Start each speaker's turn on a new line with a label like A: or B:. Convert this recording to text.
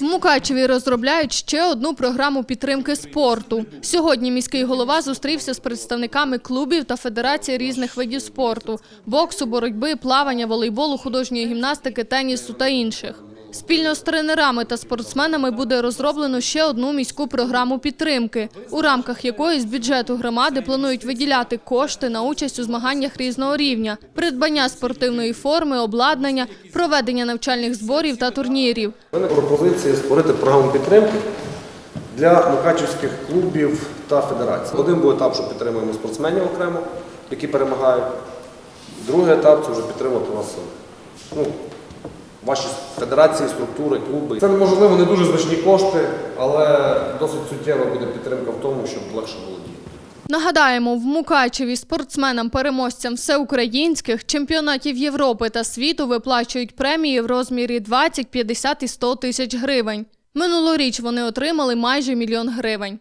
A: В Мукачеві розробляють ще одну програму підтримки спорту. Сьогодні міський голова зустрівся з представниками клубів та федерацій різних видів спорту – боксу, боротьби, плавання, волейболу, художньої гімнастики, тенісу та інших. Спільно з тренерами та спортсменами буде розроблено ще одну міську програму підтримки, у рамках якої з бюджету громади планують виділяти кошти на участь у змаганнях різного рівня, придбання спортивної форми, обладнання, проведення навчальних зборів та турнірів.
B: У мене пропозиція створити програму підтримки для мукачівських клубів та федерацій. Один був етап, що підтримуємо спортсменів окремо, які перемагають. Другий етап це вже підтримувати вас ну, ваші федерації, структури, клуби. Це можливо не дуже значні кошти, але досить суттєва буде підтримка в тому, щоб легше було діяти.
A: Нагадаємо, в Мукачеві спортсменам-переможцям всеукраїнських чемпіонатів Європи та світу виплачують премії в розмірі 20, 50 і 100 тисяч гривень. Минулоріч вони отримали майже мільйон гривень.